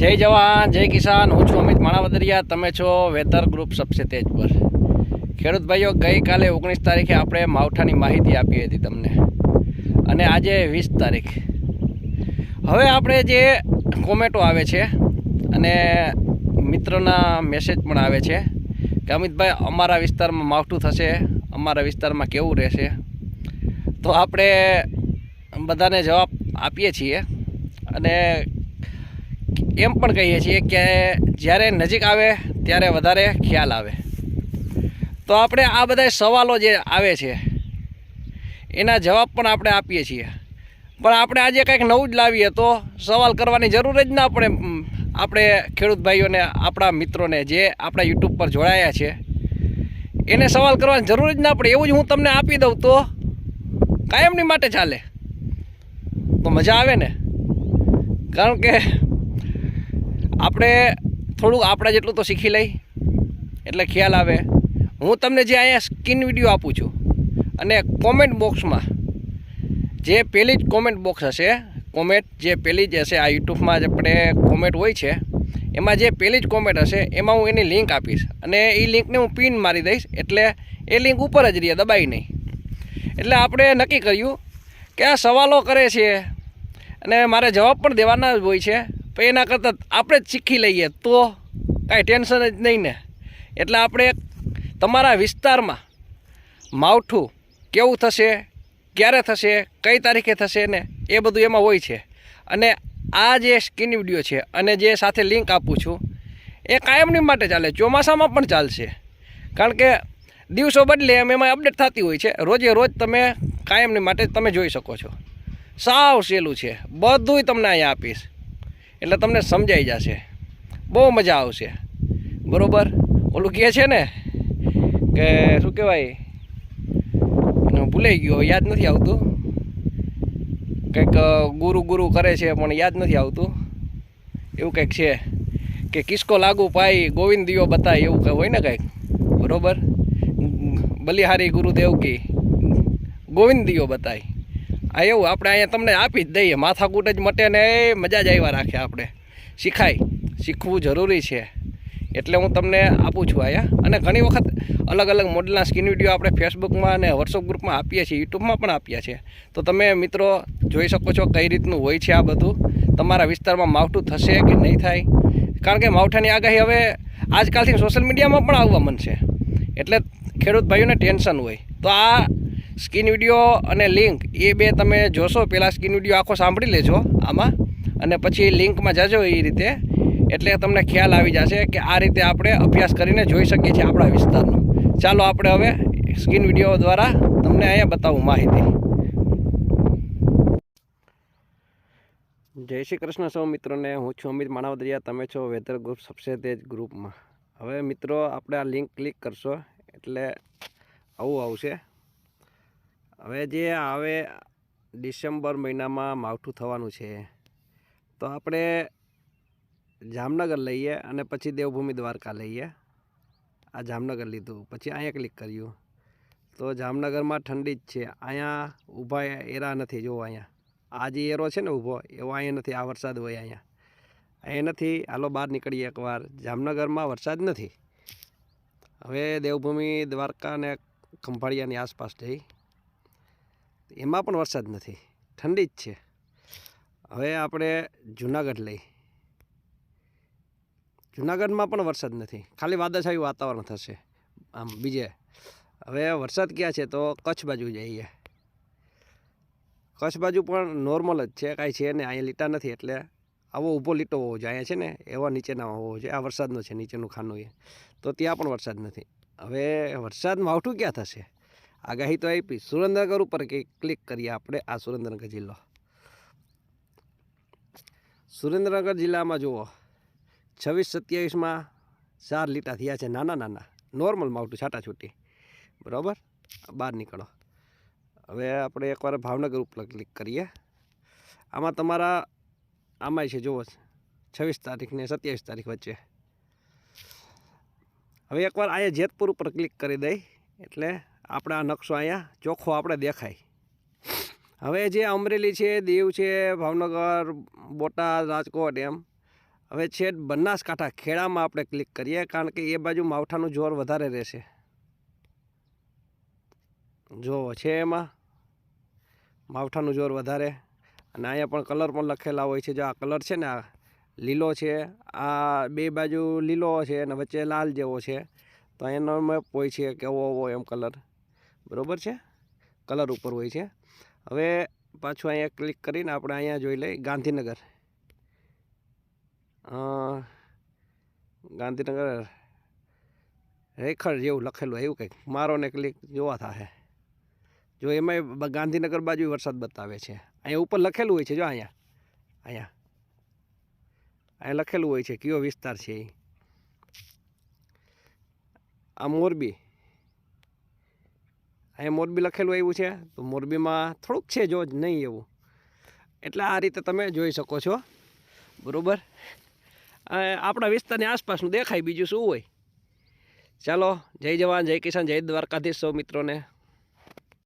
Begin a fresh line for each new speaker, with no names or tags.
જય જવાન, જય કિસાન. હું છું અમિત માણાવદરિયા. તમે છો વેધર ગ્રુપ સબસે તેજ પર. ખેડૂત ભાઈઓ, ગઈકાલે ઓગણીસ તારીખે આપણે માવઠાની માહિતી આપી હતી તમને. અને આજે વીસ તારીખ. હવે આપણે જે કોમેટો આવે છે અને મિત્રોના મેસેજ પણ આવે છે કે અમિતભાઈ, અમારા વિસ્તારમાં માવઠું થશે, અમારા વિસ્તારમાં કેવું રહેશે? તો આપણે બધાને જવાબ આપીએ છીએ. અને એમ પણ કહીએ છીએ કે જ્યારે નજીક આવે, ત્યારે વધારે ખ્યાલ આવે. તો આપણે આ બધા સવાલો જે આવે છે, એના જવાબ પણ આપણે આપીએ છીએ. પણ આપણે આજે કંઈક નવું જ લાવીએ તો સવાલ કરવાની જરૂર જ ના પડે આપણે ખેડૂત ભાઈઓને, આપણા મિત્રોને જે આપણા યુટ્યુબ પર જોડાયા છે, એને સવાલ કરવાની જરૂર જ ના પડે. એવું જ હું તમને આપી દઉં તો કાયમની માટે ચાલે. તો મજા આવે ને? કારણ કે આપણે થોડુંક આપણા જેટલું તો શીખી લઈ. એટલે ખ્યાલ આવે. હું તમને જે અહીંયા સ્કીન વીડિયો આપું છું અને કોમેન્ટ બોક્સમાં જે પહેલી જ કોમેન્ટ બોક્સ હશે કોમેન્ટ જે પહેલી જ હશે, આ યુટ્યુબમાં જે આપણે કોમેન્ટ હોય છે, એમાં જે પહેલી જ કોમેન્ટ હશે, એમાં હું એની લિંક આપીશ અને એ લિંકને હું પિન મારી દઈશ, એટલે એ લિંક ઉપર જ રહે દબાઈ નહીં. એટલે આપણે નક્કી કર્યું કે આ સવાલો કરે છે અને મારે જવાબ પણ દેવાના જ હોય છે. પણ એના કરતાં આપણે જ શીખી લઈએ તો કાંઈ ટેન્શન જ નહીં ને. એટલે આપણે તમારા વિસ્તારમાં માવઠું કેવું થશે, ક્યારે થશે, કઈ તારીખે થશે ને એ બધું એમાં હોય છે. અને આ જે સ્કીન વીડિયો છે અને જે સાથે લિંક આપું છું, એ કાયમની માટે ચાલે, ચોમાસામાં પણ ચાલશે. કારણ કે દિવસો બદલે એમ એમાં અપડેટ થતી હોય છે. રોજે રોજ તમે કાયમની માટે તમે જોઈ શકો છો. સાવ સહેલું છે. બધુંય તમને અહીંયા આપીશ. એટલે તમને સમજાઈ જશે. બહુ મજા આવશે. બરાબર? ઓલું કહે છે ને કે શું કહેવાય? ભૂલાઈ ગયો, યાદ નથી આવતું. કંઈક ગુરુ ગુરુ કરે છે, પણ યાદ નથી આવતું. એવું કંઈક છે કે કિસ્કો લાગુ પાઈ ગોવિંદ દિયો બતાય, એવું કંઈ હોય ને કંઈક? બરોબર? બલિહારી ગુરુદેવ કી ગોવિંદ દિયો બતાય. આ એવું, આપણે અહીંયા તમને આપી જ દઈએ. માથાકૂટ જ મટે ને મજા જ આવ્યા રાખે આપણે. શીખાય. શીખવું જરૂરી છે. એટલે હું તમને આપું છું અહીંયા. અને ઘણી વખત અલગ અલગ મોડલના સ્કીન વીડિયો આપણે ફેસબુકમાં અને વોટ્સઅપ ગ્રુપમાં આપીએ છીએ, યુટ્યુબમાં પણ આપીએ છીએ. તો તમે મિત્રો જોઈ શકો છો કઈ રીતનું હોય છે આ બધું. તમારા વિસ્તારમાં માવઠું થશે કે નહીં થાય? કારણ કે માવઠાની આગાહી હવે આજકાલથી સોશિયલ મીડિયામાં પણ આવવા મનશે એટલે ખેડૂત ભાઈઓને ટેન્શન હોય. તો આ સ્કીન વીડિયો અને લિંક, એ બે તમે જોશો પહેલાં સ્કીન વીડિયો આખો સાંભળી લેજો આમાં. અને પછી લિંકમાં જજો એ રીતે. એટલે તમને ખ્યાલ આવી જશે કે આ રીતે આપણે અભ્યાસ કરીને જોઈ શકીએ છીએ આપણા વિસ્તારનો. ચાલો આપણે હવે સ્કીન વીડિયો દ્વારા તમને અહીંયા બતાવું માહિતી. જય શ્રી કૃષ્ણ સૌ મિત્રોને. હું છું અમિત માણાવદરિયા. તમે છો વેધર ગ્રુપ સબસે તેજ ગ્રુપમાં. હવે મિત્રો, આપણે આ લિંક ક્લિક કરશો. એટલે આવું આવશે. હવે જે આવે ડિસેમ્બર મહિનામાં માવઠું થવાનું છે, તો આપણે જામનગર લઈએ અને પછી દેવભૂમિ દ્વારકા લઈએ. આ જામનગર લીધું, પછી અહીંયા ક્લિક કર્યું. તો જામનગરમાં ઠંડી જ છે. અહીંયા ઊભા એરા નથી જોવો અહીંયા. આ જે એરો છે ને ઊભો, એવો અહીંયા નથી, આ વરસાદ હોય અહીંયા. અહીંયા નથી હાલો બહાર નીકળીએ એકવાર. જામનગરમાં વરસાદ નથી. હવે દેવભૂમિ દ્વારકા અને ખંભાળિયાની આસપાસ જઈ. એમાં પણ વરસાદ નથી. ઠંડી જ છે. હવે આપણે જુનાગઢ લઈ. જુનાગઢમાં પણ વરસાદ નથી. ખાલી વાદળછાયું વાતાવરણ થશે. આમ બીજે. હવે વરસાદ ક્યાં છે તો કચ્છ બાજુ જઈએ. કચ્છ બાજુ પણ નોર્મલ જ છે, કાંઈ છે ને અહીંયા લીટા નથી એટલે આવો ઊભો લીટો હોવો જોઈએ. છે ને, એવા નીચેના હોવો જોઈએ. આ વરસાદનો છે, નીચેનું ખાનું એ. તો ત્યાં પણ વરસાદ નથી. હવે વરસાદ માવઠું ક્યાં થશે? આગાહી તો આપી. સુરેન્દ્રનગર ઉપર ક્લિક કરીએ આપણે આ સુરેન્દ્રનગર જિલ્લો. સુરેન્દ્રનગર જિલ્લામાં જુઓ. છવ્વીસ સત્યાવીસમાં ચાર લીટા થયા છે નાના નાના. નોર્મલ માવઠું છાટાછૂટી બરાબર? બહાર નીકળો. હવે આપણે એકવાર ભાવનગર ઉપર ક્લિક કરીએ. આમાં તમારા આમાંય છે જુઓ, છવ્વીસ તારીખ ને સત્યાવીસ તારીખ વચ્ચે. હવે એકવાર અહીંયા જેતપુર ઉપર ક્લિક કરી દઈ. એટલે આપણે આ નકશો અહીંયા ચોખ્ખો આપણે દેખાય. હવે જે અમરેલી છે, દીવ છે, ભાવનગર, બોટાદ, રાજકોટ એમ. હવે છે બનાસકાંઠા ખેડામાં આપણે ક્લિક કરીએ કારણ કે એ બાજુ માવઠાનું જોર વધારે રહેશે. જો છે એમાં. માવઠાનું જોર વધારે. અને અહીંયા પણ કલર પણ લખેલા હોય છે. જો આ કલર છે ને, આ લીલો છે, આ બે બાજુ લીલો છે અને વચ્ચે લાલ જેવો છે. તો એનો મેપ હોય છે કેવો એવો એમ કલર બરોબર છે? કલર ઉપર હોય છે. હવે પાછું અહીંયા ક્લિક કરીને આપણે અહીંયા જોઈ લઈએ ગાંધીનગર. ગાંધીનગર રેખડ જેવું લખેલું એવું કંઈક. મારો ને ક્લિક જોવા થશે જો એમાંય ગાંધીનગર બાજુ વરસાદ બતાવે છે. અહીંયા ઉપર લખેલું હોય છે, જો અહીંયા. અહીંયા. અહીંયા લખેલું હોય છે, કયો વિસ્તાર છે એ આ મોરબી. અહીંયા મોરબી લખેલું એવું છે, તો મોરબીમાં થોડુંક છે જો, જ નહીં એવું. એટલે આ રીતે તમે જોઈ શકો છો. બરાબર? આપણા વિસ્તારની આસપાસનું દેખાય બીજું શું હોય? ચાલો, જય જવાન, જય કિસાન, જય દ્વારકાધીશ સૌ મિત્રોને.